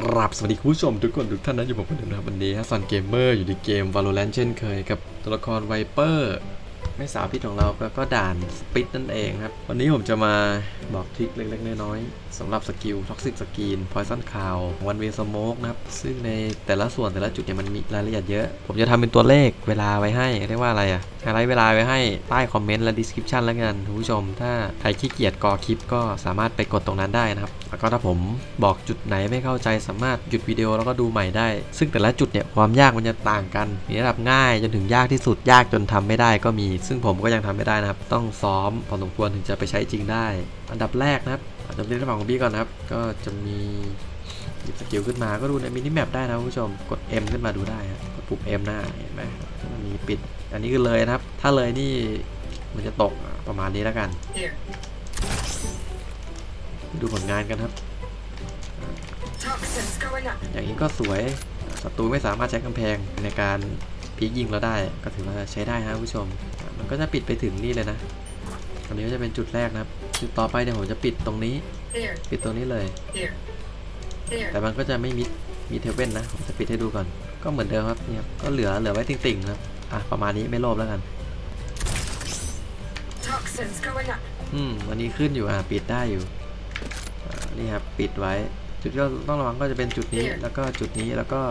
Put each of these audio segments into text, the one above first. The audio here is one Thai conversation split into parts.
กราบสวัสดีคุณผู้ชมทุกคนทุกท่านนะอยู่ผมคนเดิมนะครับวันนี้ฮัสซันเกมเมอร์อยู่ในเกม Valorant เช่นเคยกับตัวละครไวเปอร์ไม่สาวพิษของเราแล้วก็ด่านสปิดนั่นเองครับ วันนี้ผมจะมาบอกทริคเล็กๆ น้อยๆสำหรับสกิลท็อกซิกสกินพอยซันคาววันเวสโมกนะครับ ซึ่งในแต่ละส่วนแต่ละจุดเนี่ยมันมีรายละเอียดเยอะ ผมจะทำเป็นตัวเลขเวลาไว้ให้ เรียกว่าอะไรอะไฮไลท์เวลาไว้ให้ใต้คอมเมนต์และ description แล้วกันคุณผู้ชม ถ้าใครขี้เกียจกอคลิปก็สามารถไปกดตรงนั้นได้นะครับ แล้วก็ถ้าผมบอกจุดไหนไม่เข้าใจสามารถหยุดวิดีโอแล้วก็ดูใหม่ได้ ซึ่งแต่ละจุดเนี่ยความยากมันจะต่างกัน มีระดับง่ายจนถึงยากที่สุดยากจนทำไม่ได้ก็มี ซึ่งผมก็ยังทำไม่ได้นะครับ ต้องซ้อมพอสมควรถึงจะไปใช้จริงได้ อันดับแรกนะครับอันดับเรียนฝั่งของพี่ก่อนนะครับ ก็จะมีหยิบสกิลขึ้นมาก็ดูในมินิแมปได้นะคุณผู้ชม กด M ขึ้นมาดูได้ครับกดปุ่ม M หน้าเห็นไหมมันมีปิด อันนี้คือเลยนะครับ ถ้าเลยนี่มันจะตกประมาณนี้แล้วกัน Here. ดูผลงานกันครับ Toxins going up. อย่างนี้ก็สวยศัตรูไม่สามารถใช้กำแพงในการพีกยิงเราได้ ก็ถือว่าใช้ได้ครับผู้ชม มันก็จะปิดไปถึงนี่เลยนะอันนี้ก็จะเป็นจุดแรกนะครับ จุดต่อไปเดี๋ยวผมจะปิดตรงนี้ Here. ปิดตรงนี้เลย Here. Here. แต่มันก็จะไม่มิดมีเทเว่นนะ ผมจะปิดให้ดูก่อน ก็เหมือนเดิมครับเนี่ยครับก็เหลือเหลือไว้ติ่งๆนะครับ อะประมาณนี้ไม่โลภแล้วกัน Toxins going up. อืมวันนี้ขึ้นอยู่อะปิดได้อยู่อ่านี่ครับปิดไว้ จุดที่เราต้องระวังก็จะเป็นจุดนี้แล้วก็จุดนี้แล้วก็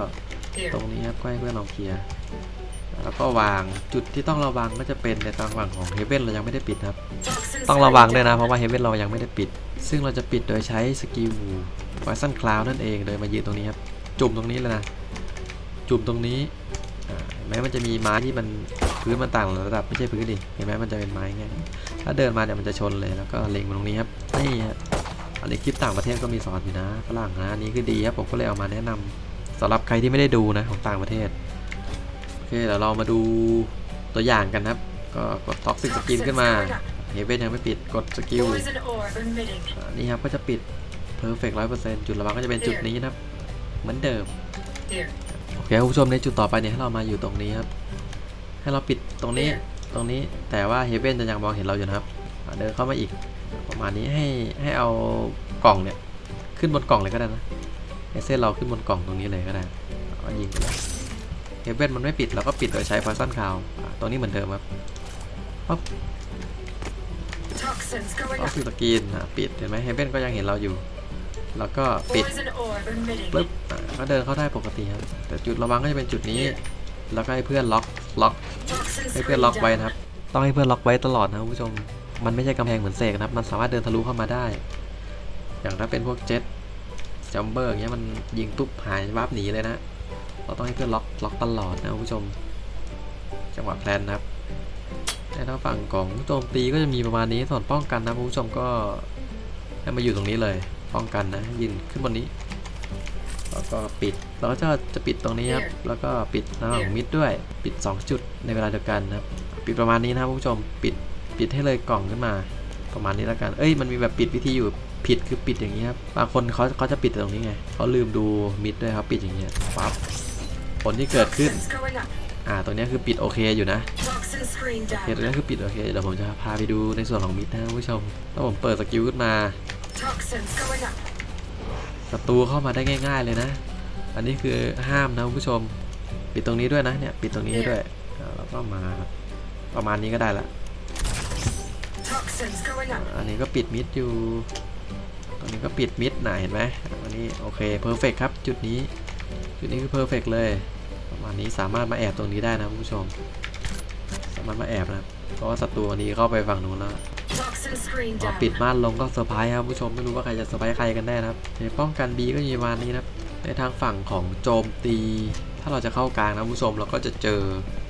Here. ตรงนี้ครับก็ให้เพื่อนลองเคลียร์แล้วก็วางจุดที่ต้องระวังก็จะเป็นในทางฝั่งของเฮเ e นเรายังไม่ได้ปิดครับ Toxins ต้องระวัง going ด้วยนะ down. เพราะว่าเฮเ e นเรายังไม่ได้ปิด ซึ่งเราจะปิดโดยใช้สกิลไวซันคลาวนั่นเองโดยมายืนตรงนี้ครับ จุ่มตรงนี้เลยนะ จุ่มตรงนี้ อ่าเห็นไหมมันจะมีไม้ที่มันพื้นมันต่างระดับไม่ใช่พื้นดิเห็นไหมมันจะเป็นไม้ไงถ้าเดินมาเนี่ยมันจะชนเลยแล้วก็เล็งมาตรงนี้ครับนี่ครับอันนี้คลิปต่างประเทศก็มีสอนอยู่นะฝรั่งนะนี้คือดีครับผมก็เลยเอามาแนะนำสำหรับใครที่ไม่ได้ดูนะของต่างประเทศโอเคเดี๋ยวเรามาดูตัวอย่างกันครับ ก็กดท็อกซิกสกินขึ้นมาเฮเ e นยังไม่ปิดกดสกิล Poison orb emitting. อ่านี่ครับก็จะปิด perfect 100%จุดระวังก็จะเป็นจุดนี้นะครับ เหมือนเดิม Here. โอเคครับคุณผู้ชมในจุดต่อไปเนี่ยให้เรามาอยู่ตรงนี้ครับ ให้เราปิดตรงนี้ตรงนี้แต่ว่าเฮเ e นจะยังมองเห็นเราอยู่นะครับอ่าเดินเข้ามาอีกประมาณนี้ให้ให้เอากล่องเนี่ยขึ้นบนกล่องเลยก็ได้นะให้เส้นเราขึ้นบนกล่องตรงนี้เลยก็ได้เอายิงไปเลยเฮเ e นมันไม่ปิดเราก็ปิดโดยใช้ poison cloud อ่าตรงนี้เหมือนเดิมครับปั๊บ Toxins going ก็ up. คือสกรีนอะปิดเห็นไหมเฮเ e นก็ยังเห็นเราอยู่ แล้วก็ปิดปึ๊บก็เดินเข้าได้ปกติครับแต่จุดระวังก็จะเป็นจุดนี้ แล้วก็ให้เพื่อนล็อกล็อกให้เพื่อนล็อกไว้นะครับ ต้องให้เพื่อนล็อกไว้ตลอดนะครับคุณผู้ชม มันไม่ใช่กำแพงเหมือนเสกนะครับ มันสามารถเดินทะลุเข้ามาได้ อย่างถ้าเป็นพวกเจ็ตจัมเบอร์เงี้ยมันยิงปุ๊บหายวับหนีเลยนะ เราต้องให้เพื่อนล็อกล็อกตลอดนะคุณผู้ชม จังหวะแพลนนะครับแต่ถ้าฝั่งของโจมตีก็จะมีประมาณนี้ส่วนป้องกันนะคุณผู้ชมก็ให้มาอยู่ตรงนี้เลย ป้องกันนะยืนขึ้นบนนี้แล้วก็ปิดเราก็จะจะปิดตรงนี้ครับแล้วก็ปิดหน้าของมิดด้วยปิด 2 จุดในเวลาเดียวกันนะครับปิดประมาณนี้นะครับคุณผู้ชมปิดปิดให้เลยกล่องขึ้นมาประมาณนี้แล้วกันเอ้ยมันมีแบบปิดวิธีอยู่ผิดคือปิดอย่างนี้ครับบางคนเขาเขาจะปิดตรงนี้ไงเขาลืมดูมิดด้วยครับปิดอย่างเงี้ยปั๊บผลที่เกิดขึ้น Toxins going up. อ่าตรงเนี้ยคือปิดโอเคอยู่นะ Toxin screen โอเคตรง down. เนี้ยคือปิดโอเคเดี๋ยวผมจะพาไปดูในส่วนของมิดนะครับคุณผู้ชมถ้าผมเปิดสกิลขึ้นมา Toxins going up. ศัตรูเข้ามาได้ง่าย ๆเลยนะ อันนี้คือห้ามนะคุณผู้ชม ปิดตรงนี้ด้วยนะเนี่ยปิดตรงนี้ให้ด้วยอ่าแล้วก็มาประมาณนี้ก็ได้ละ Toxins going up. อันนี้ก็ปิดมิดอยู่ตรงนี้ก็ปิดมิดนะเห็นไหมอันนี้โอเคเพอร์เฟกครับจุดนี้ จุดนี้คือเพอร์เฟกเลยประมาณนี้สามารถมาแอบตรงนี้ได้นะคุณผู้ชม สามารถมาแอบนะครับเพราะว่าศัตรูอันนี้เข้าไปฝั่งนู้นแล้ว ปิดม่านลงก็เซอร์ไพรส์ครับผู้ชมไม่รู้ว่าใครจะเซอร์ไพรส์ใครกันแน่นะครับในป้องกัน B ก็มีประมาณนี้นะครับในทางฝั่งของโจมตี ถ้าเราจะเข้ากลางนะผู้ชมเราก็จะเจอ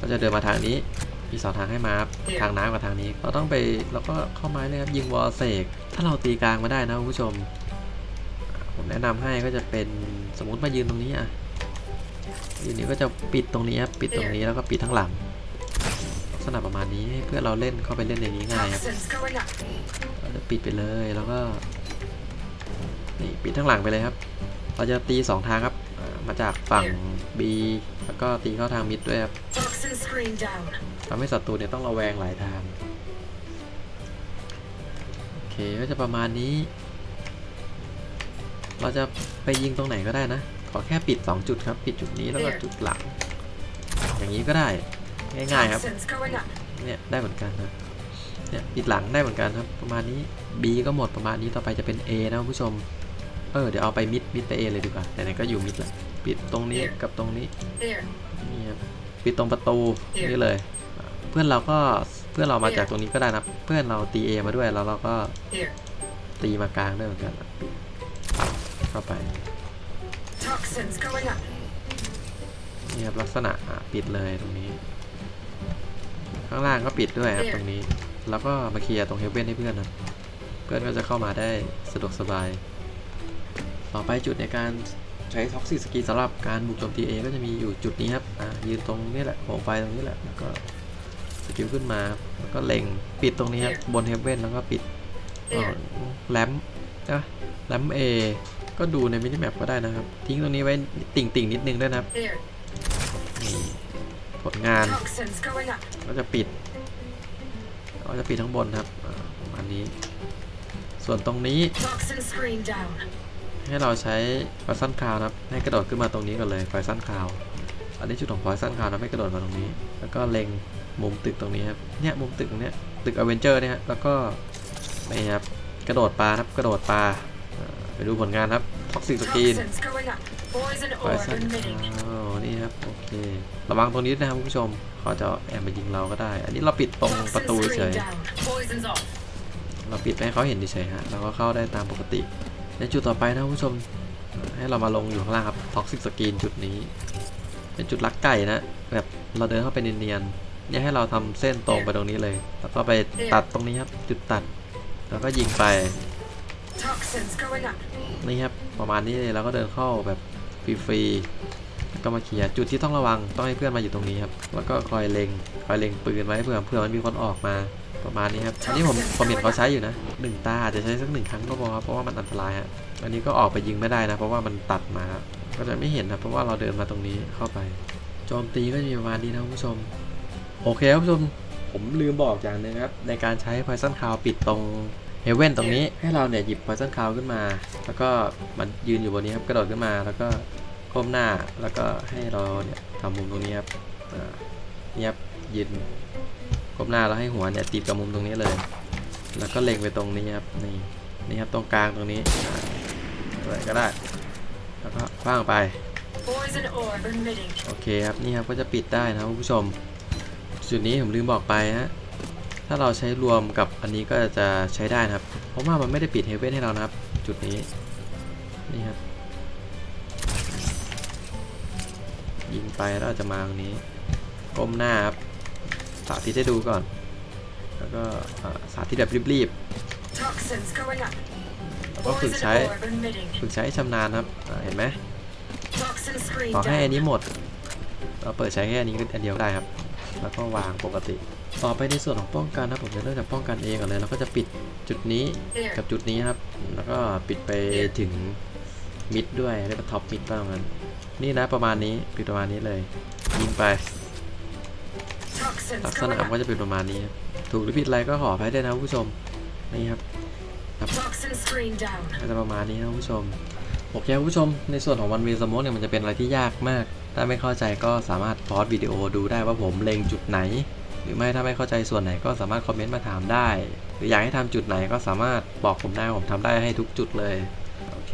ก็จะเดินมาทางนี้มีสองทางให้มาครับทางน้ำกับทางนี้ เราต้องไปเราก็เข้าไม้เลยครับยิงวอลเสกถ้าเราตีกลางมาได้นะผู้ชม ผมแนะนำให้ก็จะเป็นสมมุติมายืนตรงนี้อะยืนนี้ก็จะปิดตรงนี้ครับปิดตรงนี้แล้วก็ปิดทั้งหลัง ณะประมาณนี้ให้เพื่อเราเล่นเข้าไปเล่นในนี้ง่ายครับ Toxins going up. เราจะปิดไปเลยแล้วก็นี่ปิดทั้งหลังไปเลยครับ เราจะตีสองทางครับอ่ามาจากฝั่ง B แล้วก็ตีเข้าทางมิดด้วยครับ Toxin screen down. ทำให้ศัตรูเนี่ยต้องระแวงหลายทางโอเคก็จะประมาณนี้ เราจะไปยิงตรงไหนก็ได้นะ ขอแค่ปิด 2 จุดครับ ปิดจุดนี้แล้วก็จุดหลัง อย่างนี้ก็ได้ ง่ายๆครับ Toxins going up. เนี่ยได้เหมือนกันนะเนี่ยปิดหลังได้เหมือนกันครับ ประมาณนี้ B ก็หมดประมาณนี้ต่อไปจะเป็น A นะคุณผู้ชม เออเดี๋ยวเอาไปมิดมิดไป A เลยดีกว่าไหนๆก็อยู่มิดแหละปิดตรงนี้กับตรงนี้ There. นี่ครับปิดตรงประตูนี่เลยอ่าเพื่อนเราก็เพื่อนเรามาจากตรงนี้ก็ได้นะเพื่อนเราตี A มาด้วยแล้วเราก็ Here. ตีมากลางด้วยเหมือนกันเข้าไป Toxins going up. นี่ครับลักษณะอะปิดเลยตรงนี้ ข้างล่างก็ปิดด้วยครับตรงนี้ แล้วก็มาเคลียร์ตรงเฮเว่นให้เพื่อนนะเพื่อนก็จะเข้ามาได้สะดวกสบาย ต่อไปจุดในการใช้ท็อกซิสกีสำหรับการบุกโจมตีเอก็จะมีอยู่จุดนี้ครับอะยืนตรงนี้แหละโคมไฟตรงนี้แหละแล้วก็สกิลขึ้นมาแล้วก็เล็งปิดตรงนี้ครับบนเฮเว่นแล้วก็ปิดเอ่อแรมนะแรมเอก็ดูในมินิแมปก็ได้นะครับ ทิ้งตรงนี้ไว้ติ่งติ่งๆนิดนึงด้วยนะครับ There. นี่ ผลงาน Toxins going up. ก็จะปิดก็จะปิดทั้งบนครับอ่าประมาณนี้ ส่วนตรงนี้ Toxin screen down. ให้เราใช้ไฟสั้นคาวนะครับ ให้กระโดดขึ้นมาตรงนี้ก่อนเลยไฟสั้นคาว อันนี้จุดของไฟสั้นคาวนะให้กระโดดมาตรงนี้ แล้วก็เล็งมุมตึกตรงนี้ครับ เนี่ยมุมตึกตรงเนี้ยตึกอเวนเจอร์เนี่ยฮะแล้วก็นี่ครับกระโดดปลาครับกระโดดปลาอ่าไปดูผลงานครับท็อกซิกสกีน Toxins going up. Poison ไฟ orb สั้น emitting. อ๋อนี่ ครับโอเค ระวังตรงนี้นะครับคุณผู้ชมเขาจะแอบมายิงเราก็ได้ อันนี้เราปิดตรงประตูเฉยเราปิดไม่ให้เขาเห็นเฉยฮะแล้วก็เข้าได้ตามปกติ ในจุดต่อไปนะคุณผู้ชม ให้เรามาลงอยู่ข้างล่างครับท็อกซิ c สกรีนจุดนี้ เป็นจุดลักไก่นะ แบบเราเดินเข้าไปเนียนๆเนี่ยให้เราทำเส้นตรงไปตรงนี้เลย แล้วก็ไปตัดตรงนี้ครับจุดตัด แล้วก็ยิงไปนี่ครับประมาณนี้เลยแล้วก็เดินเข้าแบบฟรีๆ ก็มาเคลียร์จุดที่ต้องระวังต้องให้เพื่อนมาอยู่ตรงนี้ครับแล้วก็คอยเล็งคอยเล็งปืนไว้เผื่อเผื่อมันมีคนออกมาประมาณนี้ครับอันนี้ผมผมเห็นเขาใช้อยู่นะหนึ่งตาจะใช้สักหนึ่งครั้งก็พอครับเพราะว่ามันอันตรายฮะอันนี้ก็ออกไปยิงไม่ได้นะ เพราะว่ามันตัดมาครับก็จะไม่เห็นนะเพราะว่าเราเดินมาตรงนี้เข้าไปโจมตีก็จะมีประมาณนี้นะคุณผู้ชมโอเคครับคุณผู้ชมผมลืมบอกอย่างหนึงครับในการใช้ Poison Cloud ปิดตรงเฮเว่นตรงนี้ให้เราเนี่ยหยิบ Poison Cloud ขึ้นมา แล้วก็มันยืนอยู่บนนี้ครับกระโดดขึ้นมาแล้วก็ ก้มหน้าแล้วก็ให้เราเนี่ยทำมุมตรงนี้ครับอ่านี่ครับยืนก้มหน้าแล้วให้หัวเนี่ยติดกับมุมตรงนี้เลย แล้วก็เล็งไปตรงนี้ครับนี่นี่ครับตรงกลางตรงนี้อ่าอะไรก็ได้ แล้วก็คว้างไป Poison orb emitting. โอเคครับนี่ครับก็จะปิดได้นะครับคุณผู้ชม จุดนี้ผมลืมบอกไปฮะถ้าเราใช้รวมกับอันนี้ก็จะใช้ได้นะครับ เพราะว่ามันไม่ได้ปิดเฮเว่นให้เรานะครับ จุดนี้นี่ครับ ยิงไปแล้วอาจจะมาตรงนี้ก้มหน้าครับสาธิตให้ดูก่อน แล้วก็สาธิตแบบรีบๆก็ฝึกใช้ฝึกใช้ชำนาญครับเห็นไหมขอให้อันนี้หมด เราเปิดใช้แค่อันนี้อันเดียวได้ครับ แล้วก็วางปกติ ต่อไปในส่วนของป้องกันนะผมจะเริ่มจากป้องกันเองก่อนเลยเราก็จะปิดจุดนี้กับจุดนี้ครับ แล้วก็ปิดไปถึงมิดด้วยเรียกว่าท็อปมิดบ้างมัน นี่นะประมาณนี้ปิดประมาณนี้เลยยิงไป Toxins ลักษ going ณะมันก็ up. จะเป็นประมาณนี้ครับถูกหรือผิดอะไรก็ขออภัยด้วยนะคุณผู้ชมนี่ครับ Toxin screen down. ก็จะประมาณนี้นะคุณผู้ชมโอเคคุณผู้ชมในส่วนของวันเวสโมเนี่ยมันจะเป็นอะไรที่ยากมาก ถ้าไม่เข้าใจก็สามารถพอสวิดีโอดูได้ว่าผมเล็งจุดไหน หรือไม่ถ้าไม่เข้าใจส่วนไหนก็สามารถคอมเมนต์มาถามได้ หรืออยากให้ทำจุดไหนก็สามารถบอกผมได้ผมทำได้ให้ทุกจุดเลยโอเค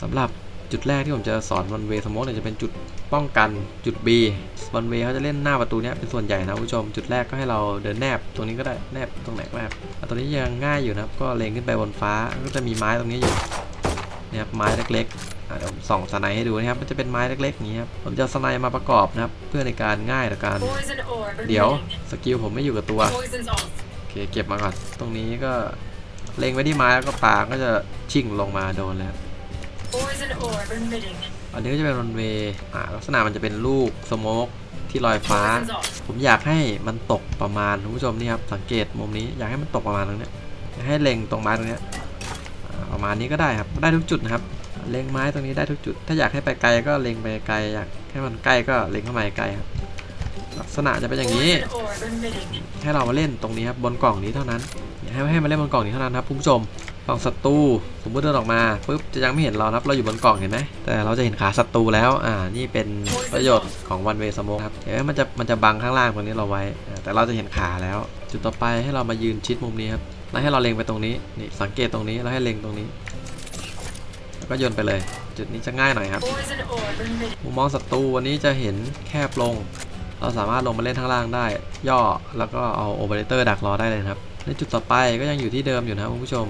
สำหรับ จุดแรกที่ผมจะสอนวันเวสโมเนี่ยจะเป็นจุดป้องกันจุด B วันเวเขาจะเล่นหน้าประตูเนี้ยเป็นส่วนใหญ่นะคุณผู้ชม จุดแรกก็ให้เราเดินแนบตรงนี้ก็ได้แนบตรงไหนก็ได้ครับตรงนี้ยังง่ายอยู่นะครับ ก็เล็งขึ้นไปบนฟ้าก็จะมีไม้ตรงนี้อยู่นี่ยครับไม้เล็กๆเดี๋ยวผมส่องสไนให้ดูนะครับ มันจะเป็นไม้เล็กๆอย่างนี้ครับ ผมจะสไนมาประกอบนะครับ เพื่อในการง่ายต่อการ เดี๋ยวสกิลผมไม่อยู่กับตัว โอเคเก็บมาก่อน ตรงนี้ก็เล็งไว้ที่ไม้แล้วก็ปาก็จะชิ่งลงมาโดนเลย อันนี้ก็จะเป็นรันเวย์อ่าลักษณะมันจะเป็นลูกสโมกที่ลอยฟ้า Poison's off. ผมอยากให้มันตกประมาณคุณผู้ชมนี่ครับสังเกตมุมนี้อยากให้มันตกประมาณตรงเนี้ยอยากให้เล็งตรงไม้ตรงเนี้ยอ่าประมาณนี้ก็ได้ครับได้ทุกจุดนะครับ เล็งไม้ตรงนี้ได้ทุกจุด ถ้าอยากให้ไปไกลก็เล็งไปไกลอยากให้มันใกล้ก็เล็งเข้ามาใกล้ครับลักษณะจะเป็นอย่างนี้ Poison orb emitting. ให้เรามาเล่นตรงนี้ครับบนกล่องนี้เท่านั้นอย่าให้ให้มาเล่นบนกล่องนี้เท่านั้นครับคุณผู้ชมพก ล่องศัตรูสมมติเดินออกมาปุ๊บจะยังไม่เห็นเรานะครับเราอยู่บนกล่องเห็นไหมแต่เราจะเห็นขาศัตรูแล้วอ่านี่เป็นประโยชน์ของวันเวสโมครับเห็นไหมมันจะมันจะบังข้างล่างตรงนี้เราไว้ แต่เราจะเห็นขาแล้ว จุดต่อไปให้เรามายืนชิดมุมนี้ครับแล้วให้เราเล็งไปตรงนี้นี่สังเกตตรงนี้แล้วให้เล็งตรงนี้แล้วก็โยนไปเลย จุดนี้จะง่ายหน่อยครับมุมมองศัตรูวันนี้จะเห็นแคบลง เราสามารถลงมาเล่นข้างล่างได้ ย่อแล้วก็เอาโอเปอเรเตอร์ดักรอได้เลยครับในจุดต่อไปก็ยังอยู่ที่เดิมอยู่นะครับคุณผู้ชม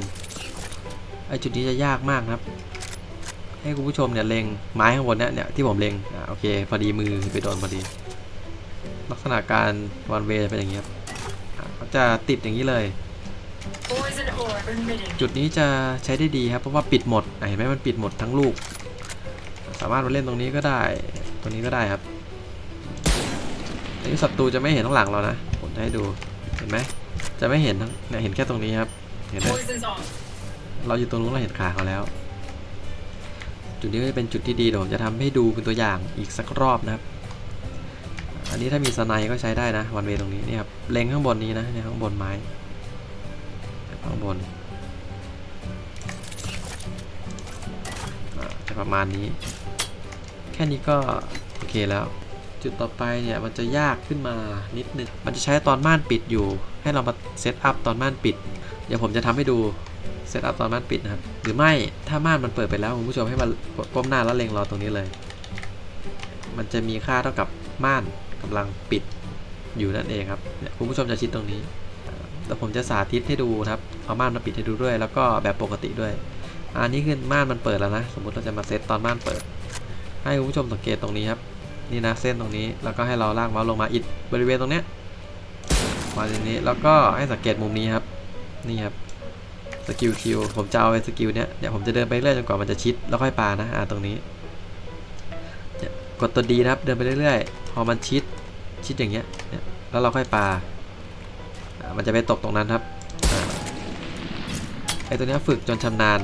ไอจุดนี้จะยากมากนะครับ ให้คุณผู้ชมเนี่ยเล็งไม้ข้างบนเนี่ยเนี่ยที่ผมเล็งอ่าโอเคพอดีมือไปโดนพอดี ลักษณะการวันเวเป็นอย่างนี้ครับเขาจะติดอย่างนี้เลย จุดนี้จะใช้ได้ดีครับเพราะว่าปิดหมดเห็นไหมมันปิดหมดทั้งลูก สามารถมาเล่นตรงนี้ก็ได้ตรงนี้ก็ได้ครับอันนี้ศัตรูจะไม่เห็นข้างหลังเรานะผมจะให้ดูเห็นไหมจะไม่เห็นทั้งเนี่ยเห็นแค่ตรงนี้ครับเห็นไหม เราอยู่ตรงนู้นเราเห็นขาเขาแล้ว จุดนี้ก็จะเป็นจุดที่ดีเดี๋ยวผมจะทำให้ดูเป็นตัวอย่างอีกสักรอบนะครับ อันนี้ถ้ามีสไนก็ใช้ได้นะวันเวตรงนี้นี่ครับเล็งข้างบนนี้นะเนี่ยข้างบนไม้ข้างบนจะประมาณนี้ แค่นี้ก็โอเคแล้ว จุดต่อไปเนี่ยมันจะยากขึ้นมานิดนึงมันจะใช้ตอนม่านปิดอยู่ ให้เรามาเซตอัพตอนม่านปิด เดี๋ยวผมจะทำให้ดู เซตอัพตอนม่านปิดนะครับ หรือไม่ถ้าม่านมันเปิดไปแล้วคุณผู้ชมให้มากดก้มหน้าแล้วเล็งรอตรงนี้เลย มันจะมีค่าเท่ากับม่านกำลังปิดอยู่นั่นเองครับเนี่ยคุณผู้ชมจะชิดตรงนี้แล้วผมจะสาธิตให้ดูครับเอาม่านมาปิดให้ดูด้วย แล้วก็แบบปกติด้วย อันนี้คือม่านมันเปิดแล้วนะ สมมุติเราจะมาเซตตอนม่านเปิด ให้คุณผู้ชมสังเกตตรงนี้ครับนี่นะเส้นตรงนี้แล้วก็ให้เราลากเมาส์ลงมาอิดบริเวณตรงเนี้ยมาตรงนี้แล้วก็ให้สังเกตมุมนี้ครับนี่ครับ กิลคิวผมจะเอาไอ้สกิลเนี้ยเดี๋ยวผมจะเดินไปเรื่อยจนกว่ามันจะชิดแล้วค่อยปานะอ่าตรงนี้กดตัวดีนะครับเดินไปเรื่อยๆพอมันชิดชิดอย่างเงี้ยเนี่ยแล้วเราค่อยปา่ามันจะไปตกตรงนั้นครับไอตัวเนี้ยฝึกจนชำนาญ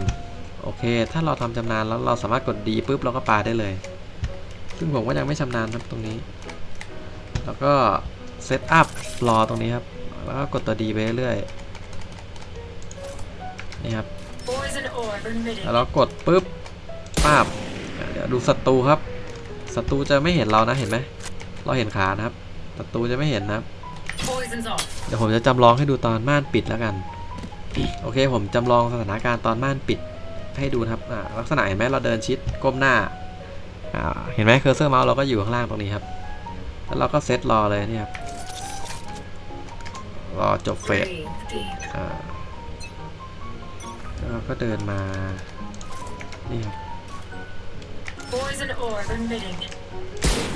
โอเค ถ้าเราทำชำนาญแล้วเราสามารถกดดีปุ๊บเราก็ปาได้เลย ซึ่งผมก็ยังไม่ชำนาญครับตรงนี้ แล้วก็เซตอัพรอตรงนี้ครับแล้วก็กดตัวดีไปเรื่อยๆ นี่ครับ Poison orb emitting. แล้วเรากดปุ๊บป้าบอะเดี๋ยวดูศัตรูครับ ศัตรูจะไม่เห็นเรานะเห็นไหม เราเห็นขานะครับ ศัตรูจะไม่เห็นนะครับ Poison's off. เดี๋ยวผมจะจำลองให้ดูตอนม่านปิดแล้วกัน โอเค ผมจำลองสถานการณ์ตอนม่านปิดให้ดูนะครับอ่าลักษณะเห็นไหมเราเดินชิดก้มหน้าอ่าเห็นไหมเคอร์เซอร์เมาส์เราก็อยู่ข้างล่างตรงนี้ครับ แล้วเราก็เซตรอเลยเนี่ยครับ รอจบเฟส เราก็เดินมา นี่ครับ Poison orb emitting.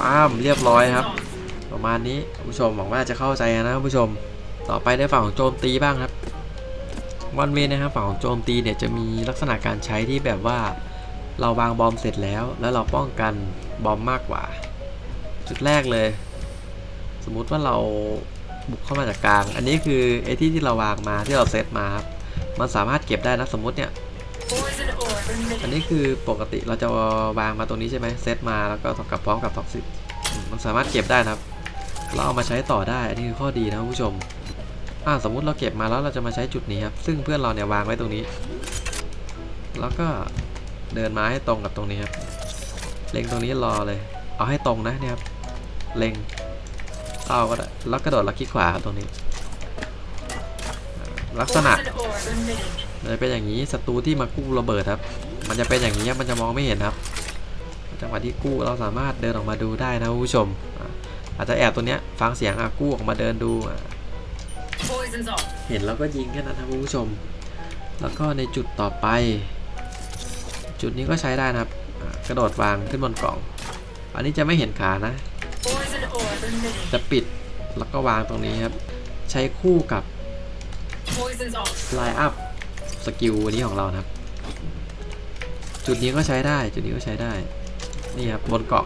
ป้ามเรียบร้อยครับ Poison's off. ประมาณนี้คุณผู้ชมหวังว่าจะเข้าใจนะคุณผู้ชม ต่อไปในฝั่งของโจมตีบ้างครับวันเวนะครับฝั่งของโจมตีเนี่ยจะมีลักษณะการใช้ที่แบบว่าเราวางบอมเสร็จแล้ว แล้วเราป้องกันบอมมากกว่า จุดแรกเลย สมมุติว่าเราบุกเข้ามาจากกลาง อันนี้คือไอ้ที่ที่เราวางมาที่เราเซตมาครับ มันสามารถเก็บได้นะสมมติเนี่ยอันนี้คือปกติเราจะวางมาตรงนี้ใช่ไหมเซตมาแล้วก็กับพร้อมกับท็อกซิตมันสามารถเก็บได้นะครับ เราเอามาใช้ต่อได้อันนี้คือข้อดีนะผู้ชมอ่าสมมุติเราเก็บมาแล้วเราจะมาใช้จุดนี้ครับ ซึ่งเพื่อนเราเนี่ยวางไว้ตรงนี้ แล้วก็เดินมาให้ตรงกับตรงนี้ครับ เล็งตรงนี้รอเลย เอาให้ตรงนะเนี่ยครับ เล็งเอาก็ได้แล้วกระโดดแล้วคลิกขวาครับตรงนี้ ลักษณะมันจะเป็นอย่างนี้ศัตรูที่มากู้ระเบิดครับ มันจะเป็นอย่างนี้มันจะมองไม่เห็นครับจังหวะที่กู้เราสามารถเดินออกมาดูได้นะคุณผู้ชม อาจจะแอบตัวเนี้ยฟังเสียงอากู้ออกมาเดินดู เห็นแล้วก็ยิงแค่นั้นครับผู้ชม แล้วก็ในจุดต่อไป จุดนี้ก็ใช้ได้นะครับ กระโดดวางขึ้นบนกล่อง อันนี้จะไม่เห็นขานะ จะปิดแล้วก็วางตรงนี้ครับ ใช้คู่กับ ไลน์อัพสกิลนี้ของเรานะครับ จุดนี้ก็ใช้ได้ จุดนี้ก็ใช้ได้ นี่ครับบนเกาะ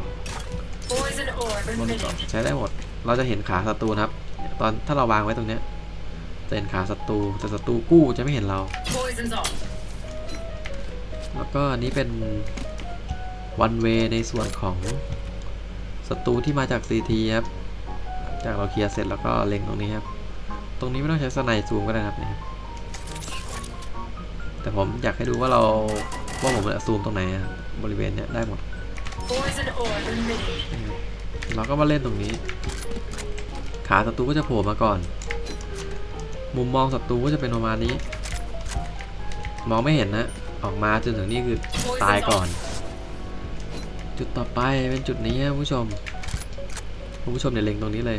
Poison orb บนเกาะ emitting. ใช้ได้หมด เราจะเห็นขาศัตรูนะครับ ตอนถ้าเราวางไว้ตรงเนี้ยจะเห็นขาศัตรูแต่ศัตรูกู้จะไม่เห็นเรา Poison's off. แล้วก็อันนี้เป็นวันเวในส่วนของศัตรูที่มาจาก CT ครับหลังจากเราเคลียร์เสร็จแล้วก็เล็งตรงนี้ครับ ตรงนี้ไม่ต้องใช้สไนซูมก็ได้ครับเนี่ยครับแต่ผมอยากให้ดูว่าเราว่าผมจะซูมตรงไหนอะบริเวณเนี้ยได้หมด Poison orb emitting. เราก็มาเล่นตรงนี้ ขาศัตรูก็จะโผล่มาก่อน มุมมองศัตรูก็จะเป็นประมาณนี้ มองไม่เห็นนะ ออกมาจนถึงนี่คือตายก่อน จุดต่อไปเป็นจุดนี้ครับผู้ชมคุณผู้ชมเนี่ยเล็งตรงนี้เลย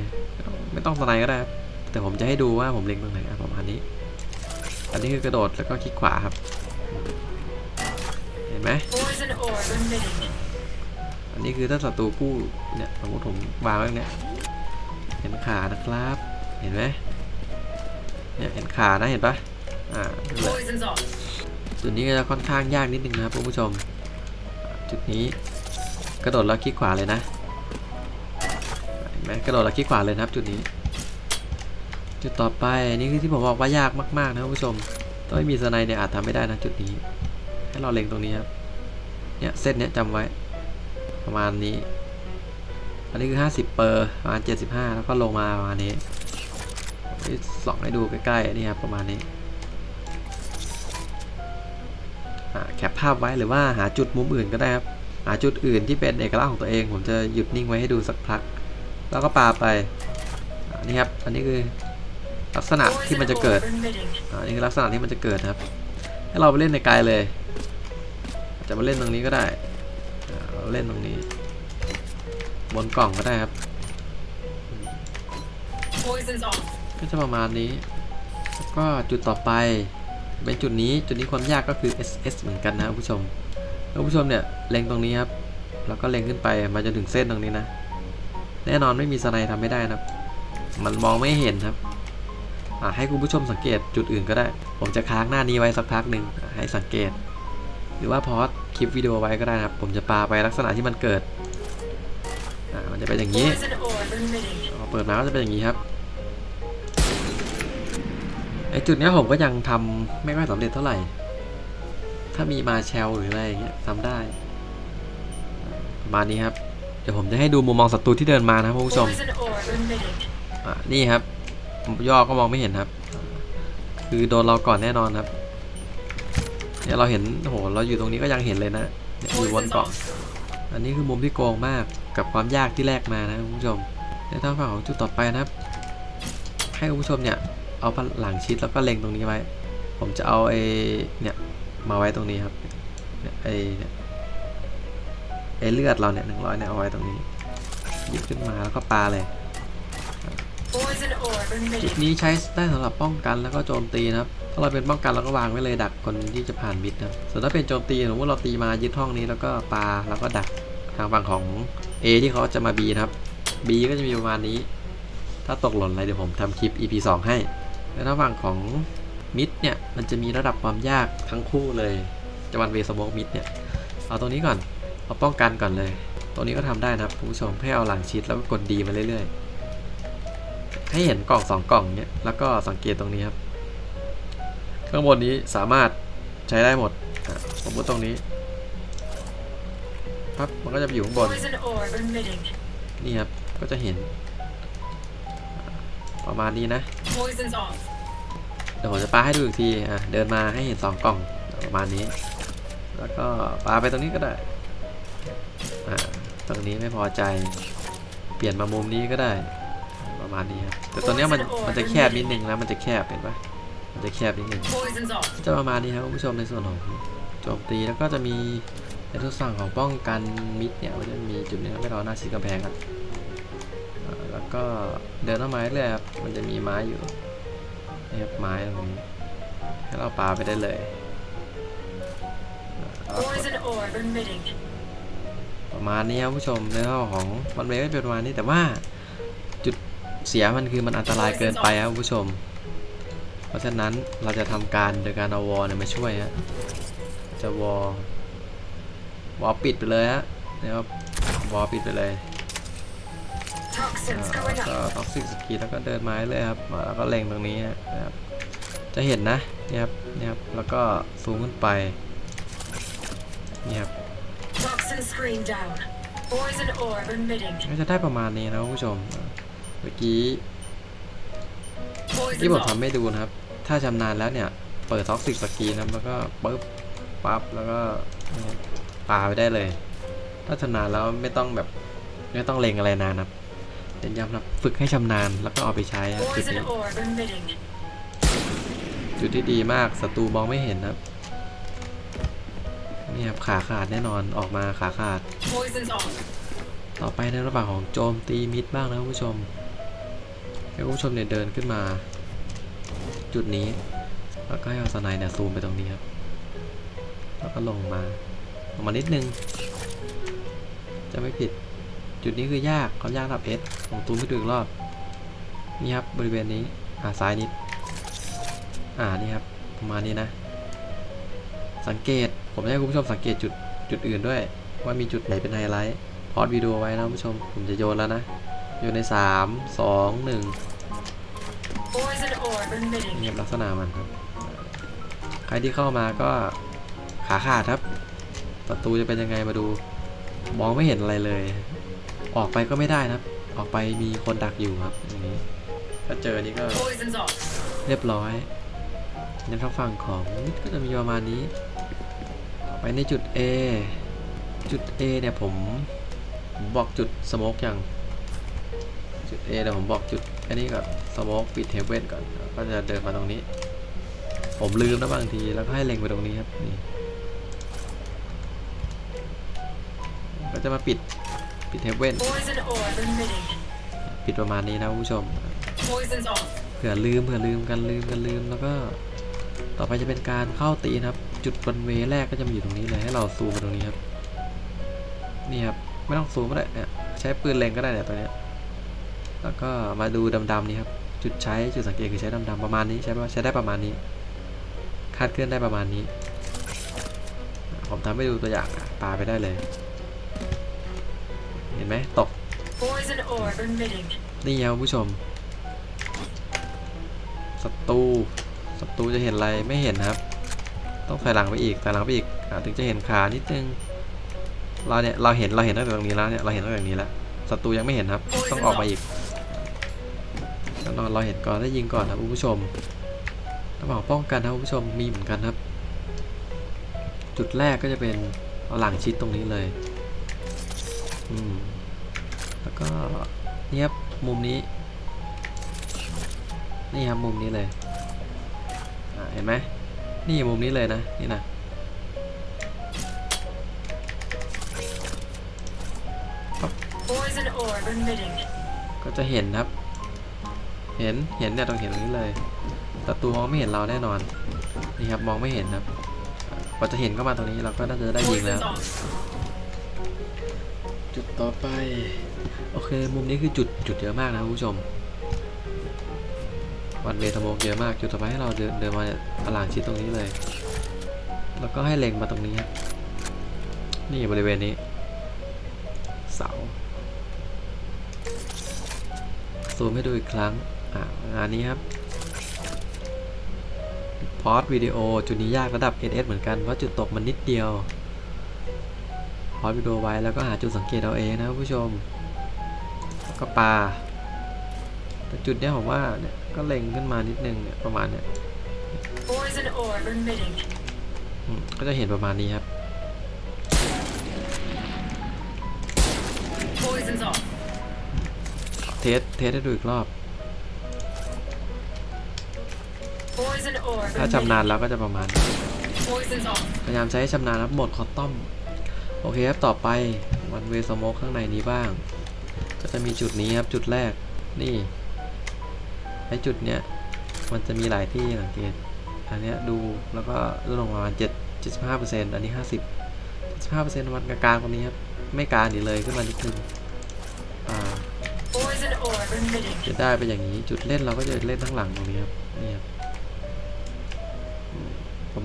ไม่ต้องสไนก็ได้ครับ แต่ผมจะให้ดูว่าผมเล็งตรงไหนอะประมาณนี้ อันนี้คือกระโดดแล้วก็คลิกขวาครับ เห็นไหมอันนี้คือถ้าศัตรูกู้เนี่ยสมมติผมวางไว้เนี้ยเห็นขานะครับ เห็นไหมเนี่ยเห็นขานะเห็นปะอ่านั่นแหละจุดนี้ก็จะค่อนข้างยากนิดนึงนะครับคุณผู้ชม จุดนี้กระโดดแล้วคลิกขวาเลยนะเห็นไหมกระโดดแล้วคลิกขวาเลยนะครับจุดนี้ จุดต่อไปนี่คือที่ผมบอกว่ายากมากๆนะคุณผู้ชมต้องไม่มีสไนด์เนี่ยอาจทำไม่ได้นะจุดนี้ ให้เราเล็งตรงนี้ครับเนี่ยเส้นเนี้ยจำไว้ประมาณนี้ อันนี้คือ 50 เปอร์ประมาณ 75 แล้วก็ลงมาประมาณนี้นี่สองให้ดูใกล้ๆนี่ครับประมาณนี้แคปภาพไว้หรือว่าหาจุดมุมอื่นก็ได้ครับหาจุดอื่นที่เป็นเอกลักษณ์ของตัวเอง ผมจะหยุดนิ่งไว้ให้ดูสักพัก แล้วก็ปาไปนี่ครับ อันนี้คือ ลักษณะที่มันจะเกิดอ่านี่คือลักษณะที่มันจะเกิดนะครับ ให้เราไปเล่นในไกลเลย จะมาเล่นตรงนี้ก็ได้เราเล่นตรงนี้ บนกล่องก็ได้ครับก็จะประมาณนี้ แล้วก็จุดต่อไป เป็นจุดนี้จุดนี้ความยากก็คือ SS เหมือนกันนะครับผู้ชมแล้วผู้ชมเนี่ยเล็งตรงนี้ครับ แล้วก็เล็งขึ้นไปมาจนถึงเส้นตรงนี้นะ แน่นอนไม่มีสไนทำไม่ได้นะครับ มันมองไม่เห็นครับ ให้คุณผู้ชมสังเกตจุดอื่นก็ได้ ผมจะค้างหน้านี้ไว้สักพักหนึ่งให้สังเกต หรือว่าพอสคลิปวิดีโอไว้ก็ได้นะครับ ผมจะปาไปลักษณะที่มันเกิดมันจะเป็นอย่างนี้เปิดมาก็จะเป็นอย่างนี้ครับไอจุดนี้ผมก็ยังทำไม่ค่อยสำเร็จเท่าไหร่ ถ้ามีมาแชลหรืออะไรอย่างเงี้ยทำได้ประมาณนี้ครับ เดี๋ยวผมจะให้ดูมุมมองศัตรูที่เดินมานะครับคุณผู้ชมนี่ครับ ย่อก็มองไม่เห็นครับ คือโดนเราก่อนแน่นอนครับ เนี่ยเราเห็นโหเราอยู่ตรงนี้ก็ยังเห็นเลยนะเนี่ยอยู่บนเกาะอันนี้คือมุมที่โกงมากกับความยากที่แรกมานะคุณผู้ชมในทางฝั่งของจุดต่อไปนะครับ ให้คุณผู้ชมเนี่ยเอาหลังชิดแล้วก็เล็งตรงนี้ไว้ ผมจะเอาไอ้เนี่ยมาไว้ตรงนี้ครับเนี่ยไอ้เนี่ยไอ้เลือดเราเนี่ยหนึ่งร้อยเนี่ยเอาไว้ตรงนี้หยิบขึ้นมาแล้วก็ปาเลย จุดนี้ใช้ได้สำหรับป้องกันแล้วก็โจมตีนะครับ ถ้าเราเป็นป้องกันเราก็วางไว้เลยดักคนที่จะผ่านมิดนะส่วนถ้าเป็นโจมตีสมมติเราตีมายึดห้องนี้แล้วก็ปาแล้วก็ดักทางฝั่งของ A ที่เขาจะมา B นะครับ B ก็จะมีประมาณนี้ ถ้าตกหล่นอะไรเดี๋ยวผมทำคลิป EP 2 ให้ แล้วทางฝั่งของมิดเนี่ยมันจะมีระดับความยากทั้งคู่เลยจะวันเวสโมกมิดเนี่ยเอาตรงนี้ก่อนเอาป้องกันก่อนเลยตรงนี้ก็ทำได้นะครับผู้ชมให้เอาหลังชิดแล้วก็กดดีมาเรื่อยๆ ให้เห็นกล่องสองกล่องเนี่ยแล้วก็สังเกตตรงนี้ครับข้างบนนี้สามารถใช้ได้หมดอะผมพูดตรงนี้ปั๊บมันก็จะไปอยู่ข้างบนนี่ครับก็จะเห็น ประมาณนี้นะเดี๋ยวผมจะปาให้ดูอีกทีอะเดินมาให้เห็นสองกล่องประมาณนี้ แล้วก็ปาไปตรงนี้ก็ได้อ่าตรงนี้ไม่พอใจ เปลี่ยนมามุมนี้ก็ได้ ประมาณนี้ครับแต่ตัวเนี้มันมันจะแคบนิดนึงนะมันจะแคบเห็นปะมันจะแคบนิดนึงจะประมาณนี้ครับคุณผู้ชมในส่วนของโจมตีแล้วก็จะมีในทุกสั่งของป้องกันมิดเนี่ยมันจะมีจุดนึงให้เราหน้าชิดกำแพงครับแล้วก็เดินต้นไม้เรื่อยครับมันจะมีไม้อยู่นี่ครับไม้ตรงนี้ให้เราปาไปได้เลยประมาณนี้ครับผู้ชมในเรื่องของมันเวก็เป็นประมาณนี้แต่ว่า เสียมันคือมันอันตรายเกินไปครับคุณผู้ชม เพราะฉะนั้นเราจะทำการโดยการเอาวอลเนี่ยมาช่วยฮะจะวอลวอลปิดไปเลยฮะนะครับวอลปิดไปเลย Toxins อ่า going แล้วก็ up. ท็อกซิกสกีแล้วก็เดินไม้เลยครับมาแล้วก็เล็งตรงนี้ฮะนะครับจะเห็นนะเนี่ยครับเนี่ยครับแล้วก็ซูมขึ้นไปเนี่ยครับ Toxin screen down. Poison orb emitting. ก็จะได้ประมาณนี้นะคุณผู้ชมเมื่อกี้ที่ Poison's ผม off. ทำให้ดูนะครับ ถ้าชำนาญแล้วเนี่ย เปิดท็อกซิกสกรีนะครับแล้วก็ปึ๊บปั๊บแล้วก็เนี่ยปาไปได้เลย ถ้าชำนาญแล้วไม่ต้องแบบไม่ต้องเล็งอะไรนานครับเน้นย้ำนะครับฝึกให้ชำนาญแล้วก็เอาไปใช้ครับจุด Poison นี้ orb emitting. จุดที่ดีมากศัตรูมองไม่เห็นครับนี่ครับขาขาดแน่นอนออกมาขาขาด Poison's off. ต่อไปในระหว่างของโจมตีมิดบ้างนะคุณผู้ชม ให้คุณผู้ชมเนี่ยเดินขึ้นมา จุดนี้แล้วก็ให้เอาสไนเนี่ยซูมไปตรงนี้ครับแล้วก็ลงมาลงมานิดนึง จะไม่ผิด จุดนี้คือยากเขายากระดับ S ผมตูมให้ดูอีกรอบนี่ครับบริเวณนี้อ่าซ้ายนิดอ่านี่ครับประมาณนี้นะ สังเกตผมให้คุณผู้ชมสังเกตจุดจุดอื่นด้วย ว่ามีจุดไหนเป็นไฮไลท์พอดวิดีโอไว้นะคุณผู้ชมผมจะโยนแล้วนะ โยนใน3 2 1 Poison orb emitting. เงียบลักษณะมันครับ ใครที่เข้ามาก็ขาขาดครับศัตรูจะเป็นยังไงมาดู มองไม่เห็นอะไรเลย ออกไปก็ไม่ได้นะครับ ออกไปมีคนดักอยู่ครับอย่างนี้ถ้าเจอนี่ก็เรียบร้อยในทางฝั่งของมิดก็จะมีประมาณนี้ไปในจุด A จุด A เนี่ยผมบอกจุดสโมกอยัง จุด A เดี๋ยวผมบอกจุดอันนี้ก่อนสโมกปิดเทเวนก่อนแล้วก็จะเดินมาตรงนี้ ผมลืมนะบางทีแล้วก็ให้เล็งไปตรงนี้ครับนี่ก็จะมาปิดปิดเทเวน Poison orb emitting. ปิดประมาณนี้นะคุณผู้ชม Poison's off. เผื่อลืมเผื่อลืมกันลืมกันลืมแล้วก็ ต่อไปจะเป็นการเข้าตีนะครับ จุดวันเวแรกก็จะมาอยู่ตรงนี้เลยให้เราซูมมาตรงนี้ครับนี่ครับไม่ต้องซูมก็ได้เนี่ยใช้ปืนเล็งก็ได้เนี่ยตัวเนี้ย แล้วก็มาดูดำๆนี่ครับ จุดใช้จุดสังเกตคือใช้ดำๆประมาณนี้ใช้ปะใช้ได้ประมาณนี้ คาดเคลื่อนได้ประมาณนี้ ผมทำให้ดูตัวอย่างอะปาไปได้เลย เห็นไหมตก Poison orb emitting. นี่ครับคุณผู้ชมศัตรูศัตรูจะเห็นอะไรไม่เห็นนะครับ ต้องถอยหลังไปอีกถอยหลังไปอีกอะถึงจะเห็นขานิดนึงเราเนี่ยเราเห็นเราเห็นตั้งแต่ตรงนี้แล้วเนี่ยเราเห็นตั้งแต่ตรงนี้แล้วศัตรูยังไม่เห็นครับ ต้องออกมาอีก แน่นอนเราเห็นก่อนได้ยิงก่อนครับคุณผู้ชมระหว่าป้องกันนะคุณผู้ชมมีเหมือนกันครับ จุดแรกก็จะเป็นเอาหลังชิดตรงนี้เลยอืมแล้วก็เนี่ยครับมุมนี้ นี่ครับมุมนี้เลยเห็นไหมนี่มุมนี้เลยนะนี่นะก็จะเห็นครับ เห็น เห็นเนี่ยต้องเห็นตรงนี้เลยศัตรูมองไม่เห็นเราแน่นอน นี่ครับมองไม่เห็นครับพอจะเห็นเข้ามาตรงนี้เราก็น่าจะได้ยิงแล้ว จุดต่อไป โอเค มุมนี้คือจุดจุดเยอะมากนะคุณผู้ชม วันเวทโมกเยอะมาก จุดต่อไปให้เราเดินเดินมาเนี่ยเอางชิดตรงนี้เลย แล้วก็ให้เล็งมาตรงนี้ครับ นี่บริเวณนี้ เสา ซูมให้ดูอีกครั้ง อ่างานนี้ครับพอสวิดีโอจุดนี้ยากระดับ SS เหมือนกันเพราะจุดตกมันนิดเดียวพอสวิดีโอไว้แล้วก็หาจุดสังเกตเอาเองนะครับผู้ชมแล้วก็ปาแต่จุดเนี้ยผมว่าเนี่ยก็เล็งขึ้นมานิดนึงเนี่ยประมาณเนี่ย Poison orb emitting. อืมก็จะเห็นประมาณนี้ครับ Poison's off. เทสเทสให้ดูอีกรอบ ถ้าชำนาญแล้วก็จะประมาณ พยายามใช้ให้ชำนาญครับหมดคอตตอม โอเคครับ ต่อไปวันเวสโมกข้างในนี้บ้าง ก็จะมีจุดนี้ครับ จุดแรก นี่ไอจุดเนี้ย มันจะมีหลายที่สังเกต อันเนี้ยดูแล้วก็ลดลงประมาณ7 75เปอร์เซ็นต์อันนี้ 50 75เปอร์เซ็นต์วันกลางๆตรงนี้ครับ ไม่กลางดีเลยขึ้นมานิดนึงอ่าจะได้เป็นอย่างนี้ จุดเล่นเราก็จะเล่นทั้งหลังตรงนี้ครับ นี่ครับ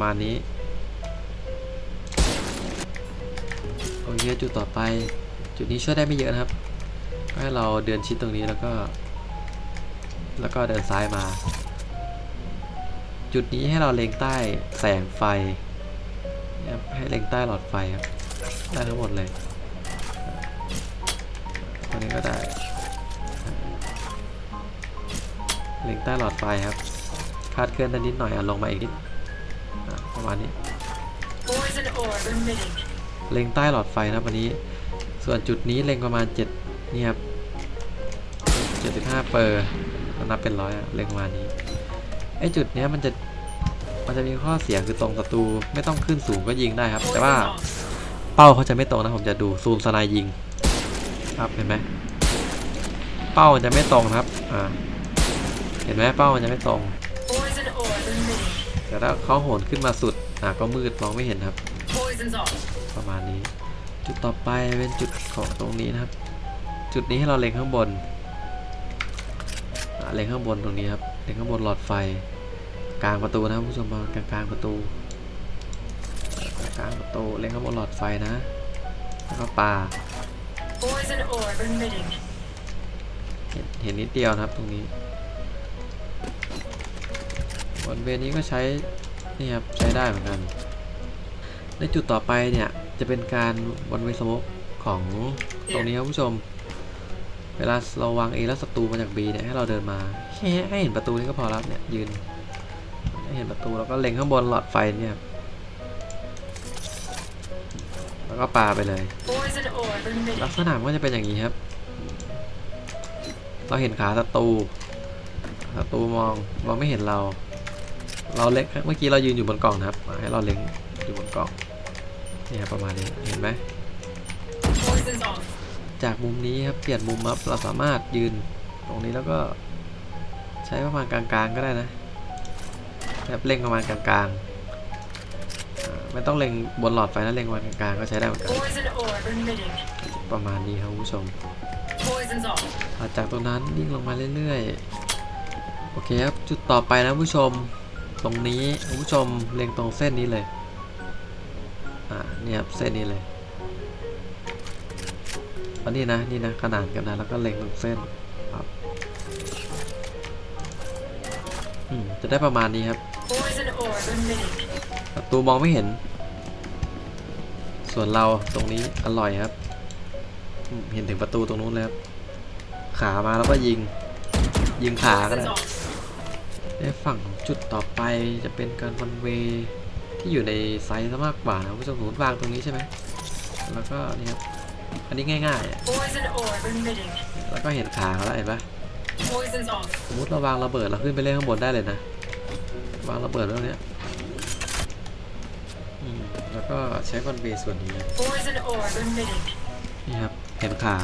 ประมาณนี้ โอเคจุดต่อไป จุดนี้ช่วยได้ไม่เยอะนะครับ ก็ให้เราเดินชิดตรงนี้แล้วก็ แล้วก็เดินซ้ายมา จุดนี้ให้เราเล็งใต้แสงไฟ ให้เล็งใต้หลอดไฟครับ ได้ทั้งหมดเลยตัวนี้ก็ได้ เล็งใต้หลอดไฟครับคาดเคลื่อนได้นิดหน่อยอะลงมาอีกนิด ประมาณนี้ Poison orb emitting. เล็งใต้หลอดไฟนะครับวันนี้ ส่วนจุดนี้เล็งประมาณ7นี่ครับ75เปอร์ก็นับเป็นร้อยอะเล็งประมาณนี้ไอ้จุดเนี้ยมันจะมันจะมีข้อเสียคือตรงศัตรูไม่ต้องขึ้นสูงก็ยิงได้ครับ แต่ Poison ว่า off. เป้าเขาจะไม่ตรงนะผมจะดูซูมสไนด์ยิงครับเห็นไหมเป้ามันจะไม่ตรงนะครับอ่าเห็นไหมเป้ามันจะไม่ตรง Poison orb emitting. แต่ถ้าเขาโหนขึ้นมาสุดอ่าก็มืดมองไม่เห็นครับ Poison's off. ประมาณนี้ จุดต่อไปเป็นจุดของตรงนี้นะครับ จุดนี้ให้เราเล็งข้างบนอ่าเล็งข้างบนตรงนี้ครับเล็งข้างบนหลอดไฟ กลางประตูนะครับผู้ชมมากลางกลางๆประตูกลางประตูเล็งข้างบนหลอดไฟนะ แล้วก็ปา Poison orb emitting. เห็นเห็นนิดเดียวนะครับตรงนี้ บนเวนี้ก็ใช้นี่ครับใช้ได้เหมือนกัน ในจุดต่อไปเนี่ยจะเป็นการวันเวสโมกของตรงนี้ครับผู้ชม เวลาเราวาง A แล้วศัตรูมาจาก B เนี่ยให้เราเดินมาแค่ให้เห็นประตูนี้ก็พอแล้วเนี่ยยืนให้เห็นประตูแล้วก็เล็งข้างบนหลอดไฟเนี่ยแล้วก็ปาไปเลย ลักษณะมันก็จะเป็นอย่างนี้ครับ เราเห็นขาศัตรูศัตรูมองมองไม่เห็นเรา เราเล็กเมื่อกี้เรายืนอยู่บนกล่องนะครับ ให้เราเล็งอยู่บนกล่องเนี่ยประมาณนี้เห็นไหมจากมุมนี้ครับเปลี่ยนมุมครับเราสามารถยืนตรงนี้แล้วก็ใช้ประมาณกลางๆก็ได้นะแบบเล็งประมาณกลางๆไม่ต้องเล็งบนหลอดไฟนะเล็งประมาณกลางๆก็ใช้ได้เหมือนกันประมาณนี้ครับผู้ชมจากตรงนั้นวิ่งลงมาเรื่อยๆโอเคครับจุดต่อไปนะผู้ชม ตรงนี้คุณผู้ชมเล็งตรงเส้นนี้เลย อ่าเนี่ยครับเส้นนี้เลยอันนี้นะนี่นะขนานกันนะแล้วก็เล็งตรงเส้นครับอืมจะได้ประมาณนี้ครับประตูมองไม่เห็น ส่วนเราตรงนี้อร่อยครับ เห็นถึงประตูตรงนู้นเลยครับขามาแล้วก็ยิง ยิงขาก็ได้ ในฝั่งของจุดต่อไปจะเป็นการวันเวที่อยู่ในไซส์ซะมากกว่านะผู้ชมสมมติวางตรงนี้ใช่ไหมแล้วก็นี่ครับอันนี้ง่ายๆอะ Poison orb emitting. แล้วก็เห็นขาเขาแล้วเห็นปะ Poison's off. สมมติเราวางระเบิดเราขึ้นไปเล่นข้างบนได้เลยนะ วางระเบิดไว้ตรงเนี้ยอืมแล้วก็ใช้วันเวส่วนนี้ Poison orb emitting. นี่ครับเห็นขา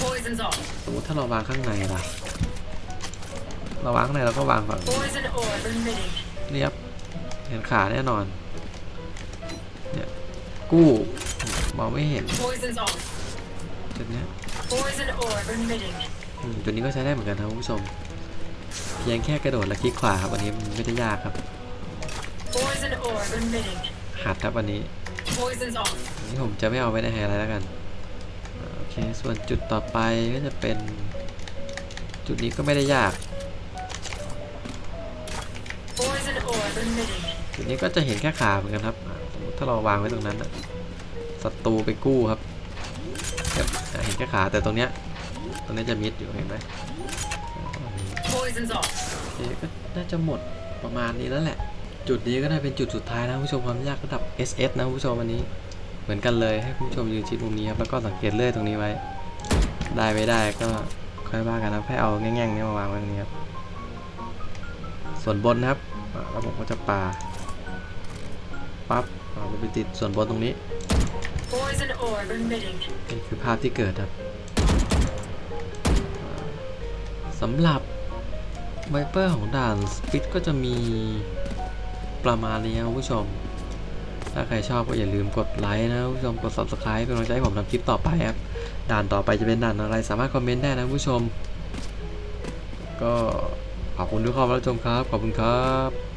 Poison's off. สมมติถ้าเราวางข้างในล่ะ เราวางข้างในเราก็วางฝั่ง Poison orb emitting. นี่ครับเห็นขาแน่นอนเนี่ยกู้มองไม่เห็น Poison's off. จุดเนี้ย Poison orb emitting. อืมจุดนี้ก็ใช้ได้เหมือนกันครับคุณผู้ชมเพียงแค่กระโดดและคลิกขวาครับวันนี้มันไม่ได้ยากครับ Poison orb emitting. หัดครับวันนี้ Poison's off. อันนี้ผมจะไม่เอาไว้ในไฮไลท์แล้วกันอ่าโอเคส่วนจุดต่อไปก็จะเป็น จุดนี้ก็ไม่ได้ยาก Poison orb emitting. จุดนี้ก็จะเห็นแค่ขาเหมือนกันครับสมมติถ้าเราวางไว้ตรงนั้นนะศัตรูไปกู้ครับเห็นแค่ขาแต่ตรงเนี้ยตรงนี้จะมิดอยู่เห็นไหมอ่าประมาณนี้ Poison's off. โอเคก็น่าจะหมดประมาณนี้แล้วแหละ จุดนี้ก็น่าเป็นจุดสุดท้ายนะผู้ชมความยากระดับ SS นะผู้ชมวันนี้ เหมือนกันเลยให้ผู้ชมยืนชิดมุมนี้ครับแล้วก็สังเกตเลื่อยตรงนี้ไว้ ได้ไม่ได้ก็ค่อยว่ากันนะครับให้เอาแง่งๆนี้มาวางไว้ตรงนี้ครับส่วนบนนะครับ แล้วผมก็จะปาปั๊บอ่ามันไปติดส่วนบนตรงนี้ Poison orb emitting. นี่คือภาพที่เกิดครับอ่าสำหรับไวเปอร์ของด่านสปิดก็จะมีประมาณนี้ครับคุณผู้ชม ถ้าใครชอบก็อย่าลืมกดไลค์นะคุณผู้ชมกด subscribe เป็นกำลังใจให้ผมทำคลิปต่อไปครับ ด่านต่อไปจะเป็นด่านอะไรสามารถคอมเมนต์ได้นะคุณผู้ชม ก็ ขอบคุณทุกคนที่รับชมครับ ขอบคุณครับ